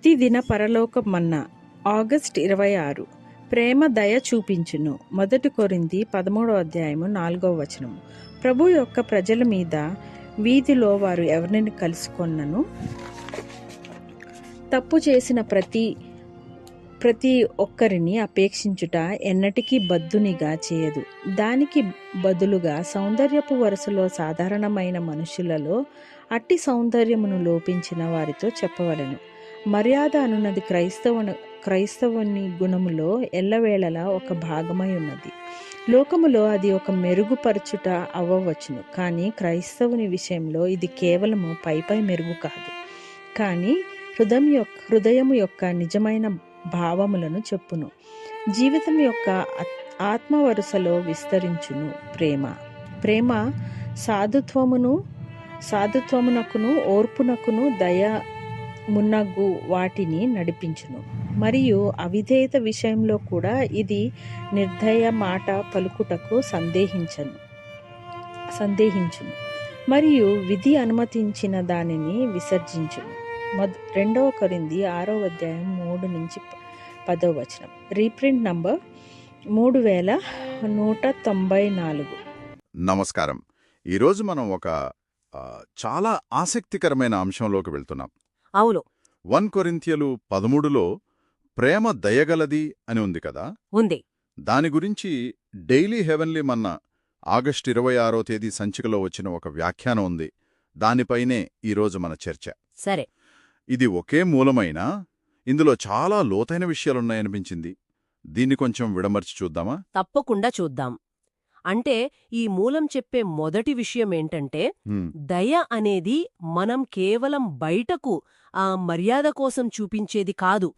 ప్రతిదిన పరలోక మన్నా ఆగస్ట్ ఇరవై ఆరు. ప్రేమ దయ చూపించును. మొదటి కొరింది పదమూడో అధ్యాయము నాలుగవ వచనం ప్రభు యొక్క ప్రజల మీద వీధిలో వారు ఎవరిని కలుసుకొన్నను? తప్పు చేసిన ప్రతి ప్రతి ఒక్కరిని అపేక్షించుట ఎన్నటికీ బద్దునిగా చేయదు. దానికి బదులుగా సౌందర్యపు వరుసలో సాధారణమైన మనుషులలో అట్టి సౌందర్యమును లోపించిన వారితో చెప్పవలను మర్యాద అనున్నది క్రైస్తవ క్రైస్తవుని గుణములో ఎల్లవేళలా ఒక భాగమై ఉన్నది. లోకములో అది ఒక మెరుగుపరచుట అవ్వవచ్చును కానీ క్రైస్తవుని విషయంలో ఇది కేవలము పైపై మెరుగు కాదు. కానీ హృదయం యొక్క హృదయము యొక్క నిజమైన భావములను చెప్పును. జీవితం యొక్క ఆత్- ఆత్మ వరుసలో విస్తరించును ప్రేమ. ప్రేమ సాధుత్వమును సాధుత్వమునకును ఓర్పునకును దయ మున్నగు వాటిని నడిపించును. మరియు అవిధేయత విషయంలో కూడా ఇది నిర్దయ మాట పలుకుటకు సందేహించను సందేహించును. మరియు విధి అనుమతించిన దానిని విసర్జించును. మొద రెండవ కొరింది ఆరో అధ్యాయం మూడు నుంచి పదో వచనం. రీప్రింట్ నంబర్ మూడు వేల నూట తొంభై నాలుగు. నమస్కారం. ఈరోజు మనం ఒక చాలా ఆసక్తికరమైన అంశంలోకి వెళ్తున్నాం. అవును. వన్ కొరింథ్యలు పదమూడులో ప్రేమ దయగలది అని ఉంది కదా? ఉంది. దాని గురించి డైలీ హెవెన్లీ మన్న ఆగస్టు ఇరవై ఆరో తేదీ సంచికలో వచ్చిన ఒక వ్యాఖ్యానం ఉంది. దానిపైనే ఈరోజు మన చర్చ. సరే. ఇది ఒకే మూలమైనా ఇందులో చాలా లోతైన విషయాలున్నాయనిపించింది. దీన్ని కొంచెం విడమర్చి చూద్దామా? తప్పకుండా చూద్దాం. అంటే ఈ మూలం చెప్పే మొదటి విషయమేంటంటే హ్మ్, దయ అనేది మనం కేవలం బయటకు ఆ మర్యాద కోసం చూపించేది కాదు.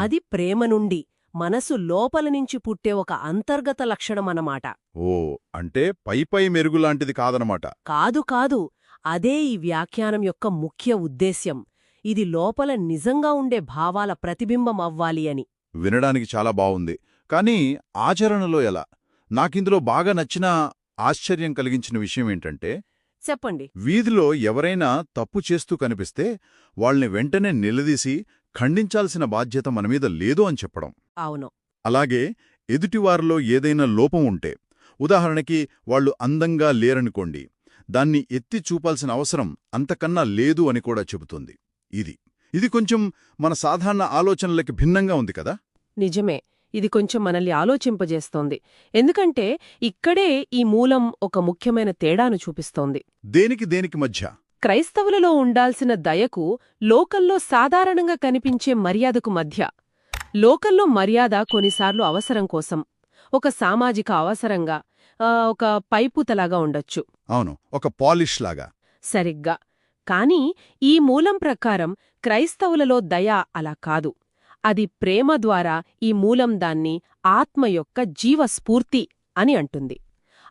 అది ప్రేమ నుండి మనసు లోపల నుంచి పుట్టే ఒక అంతర్గత లక్షణమన్నమాట ఓ అంటే పై పై మెరుగులాంటిది కాదనమాట కాదు కాదు. అదే ఈ వ్యాఖ్యానం యొక్క ముఖ్య ఉద్దేశ్యం. ఇది లోపల నిజంగా ఉండే భావాల ప్రతిబింబం అవ్వాలి అని. వినడానికి చాలా బావుంది. కానీ ఆచరణలో ఎలా? నాకిందులో బాగా నచ్చిన ఆశ్చర్యం కలిగించిన విషయం ఏంటంటే చెప్పండి. వీధిలో ఎవరైనా తప్పు చేస్తూ కనిపిస్తే వాళ్ళని వెంటనే నిలదీసి ఖండించాల్సిన బాధ్యత మనమీద లేదు అని చెప్పడం. అవును. అలాగే ఎదుటివారిలో ఏదైనా లోపం ఉంటే ఉదాహరణకి వాళ్ళు అందంగా లేరనుకోండి దాన్ని ఎత్తి చూపాల్సిన అవసరం అంతకన్నా లేదు అని కూడా చెబుతుంది. ఇది. ఇది కొంచెం మన సాధారణ ఆలోచనలకి భిన్నంగా ఉంది కదా? నిజమే. ఇది కొంచెం మనల్ని ఆలోచింపజేస్తోంది. ఎందుకంటే ఇక్కడే ఈ మూలం ఒక ముఖ్యమైన తేడాను చూపిస్తోంది. దేనికి దేనికి మధ్య? క్రైస్తవులలో ఉండాల్సిన దయకు లోకల్లో సాధారణంగా కనిపించే మర్యాదకు మధ్య. లోకల్లో మర్యాద కొన్నిసార్లు అవసరం కోసం. ఒక సామాజిక అవసరంగా ఒక పైపుతలాగా ఉండొచ్చు. అవును ఒక పాలిష్ లాగా. సరిగ్గా. కాని ఈ మూలం ప్రకారం క్రైస్తవులలో దయ అలా కాదు. అది ప్రేమ ద్వారా ఈ మూలం దాన్ని ఆత్మ యొక్క జీవస్ఫూర్తి అని అంటుంది.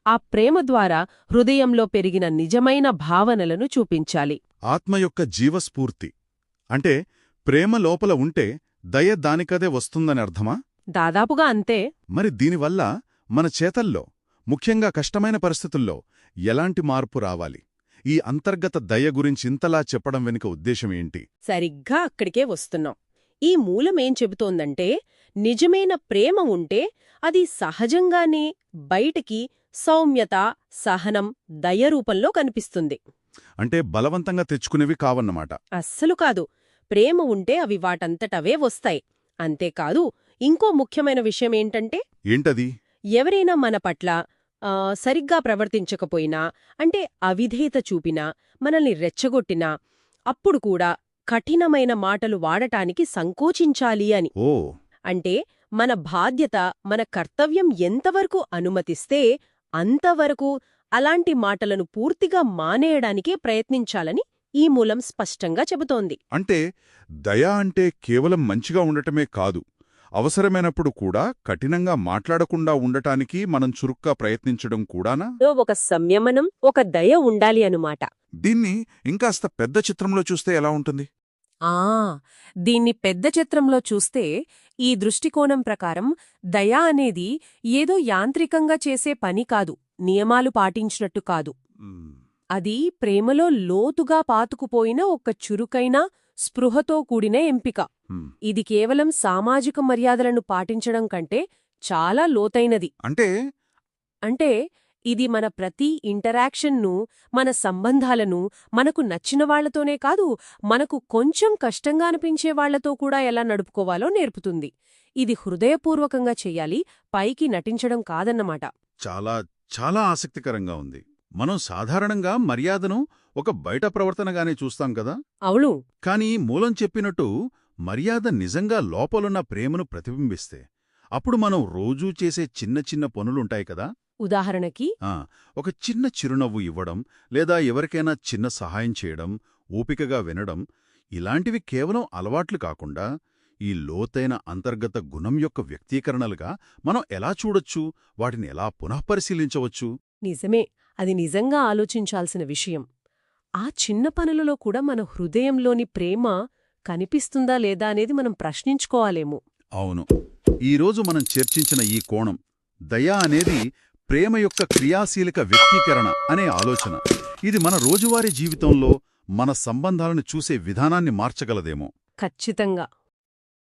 ఆ ప్రేమ ద్వారా హృదయంలో పెరిగిన నిజమైన భావనలను చూపించాలి. ఆత్మ యొక్క జీవస్ఫూర్తి. అంటే ప్రేమ లోపల ఉంటే దయ దానికదే వస్తుందని అర్థమా? దాదాపుగా అంతే. మరి దీనివల్ల మన చేతల్లో ముఖ్యంగా కష్టమైన పరిస్థితుల్లో ఎలాంటి మార్పు రావాలి? ఈ అంతర్గత దయ గురించి ఇంతలా చెప్పడం వెనుక ఉద్దేశం ఏంటి? సరిగ్గా అక్కడికే వస్తున్నాం. ఈ మూలమేం చెబుతోందంటే నిజమైన ప్రేమ ఉంటే అది సహజంగానే బయటికి సౌమ్యత సహనం దయ రూపంలో కనిపిస్తుంది. అంటే బలవంతంగా తెచ్చుకునేవి కావన్నమాట. అస్సలు కాదు. ప్రేమ ఉంటే అవి వాటంతటవే వస్తాయి. అంతేకాదు ఇంకో ముఖ్యమైన విషయమేంటంటే ఏంటది? ఎవరైనా మన పట్ల సరిగ్గా ప్రవర్తించకపోయినా అంటే అవిధేయత చూపినా మనల్ని రెచ్చగొట్టినా అప్పుడు కూడా కఠినమైన మాటలు వాడటానికి సంకోచించాలి అని. ఓ. అంటే మన బాధ్యత మన కర్తవ్యం ఎంతవరకు అనుమతిస్తే అంతవరకు అలాంటి మాటలను పూర్తిగా మానేయడానికే ప్రయత్నించాలని ఈ మూలం స్పష్టంగా చెబుతోంది. అంటే దయ అంటే కేవలం మంచిగా ఉండటమే కాదు. అవసరమైనప్పుడు కూడా కఠినంగా మాట్లాడకుండా ఉండటానికి మనం చురుగ్గా ప్రయత్నించడం కూడానా? ఒక సంయమనం ఒక దయ ఉండాలి అనుమాట దీన్ని ఇంకాస్త పెద్ద చిత్రంలో చూస్తే ఎలా ఉంటుంది? ఆ! దీన్ని పెద్ద చిత్రంలో చూస్తే ఈ దృష్టికోణం ప్రకారం దయ అనేది ఏదో యాంత్రికంగా చేసే పని కాదు నియమాలు పాటించినట్టు కాదు. అది ప్రేమలో లోతుగా పాతుకుపోయిన ఒక చురుకైన స్పృహతో కూడిన ఎంపిక. ఇది కేవలం సామాజిక మర్యాదలను పాటించడం కంటే చాలా లోతైనది. అంటే? అంటే ఇది మన ప్రతి ఇంటరాక్షన్ను మన సంబంధాలను మనకు నచ్చిన వాళ్ళతోనే కాదు మనకు కొంచెం కష్టంగా అనిపించే వాళ్ళతో కూడా ఎలా నడుపుకోవాలో నేర్పుతుంది. ఇది హృదయపూర్వకంగా చెయ్యాలి పైకి నటించడం కాదన్నమాట. చాలా చాలా ఆసక్తికరంగా ఉంది. మనం సాధారణంగా మర్యాదను ఒక బయట ప్రవర్తనగానే చూస్తాం కదా? అవును. కానీ మూలం చెప్పినట్టు మర్యాద నిజంగా లోపలున్న ప్రేమను ప్రతిబింబిస్తే అప్పుడు మనం రోజూ చేసే చిన్న చిన్న పనులుంటాయి కదా? ఉదాహరణకి ఒక చిన్న చిరునవ్వు ఇవ్వడం లేదా ఎవరికైనా చిన్న సహాయం చేయడం ఓపికగా వినడం ఇలాంటివి కేవలం అలవాట్లు కాకుండా ఈ లోతైన అంతర్గత గుణం యొక్క వ్యక్తీకరణలుగా మనం ఎలా చూడొచ్చు? వాటిని ఎలా పునఃపరిశీలించవచ్చు? నిజమే అది నిజంగా ఆలోచించాల్సిన విషయం. ఆ చిన్న పనులలో కూడా మన హృదయంలోని ప్రేమ కనిపిస్తుందా లేదా అనేది మనం ప్రశ్నించుకోవాలేమో. అవును. ఈరోజు మనం చర్చించిన ఈ కోణం దయ అనేది ప్రేమ యొక్క క్రియాశీలక వ్యక్తీకరణ అనే ఆలోచన. ఇది మన రోజువారీ జీవితంలో మన సంబంధాలను చూసే విధానాన్ని మార్చగలదేమో. ఖచ్చితంగా.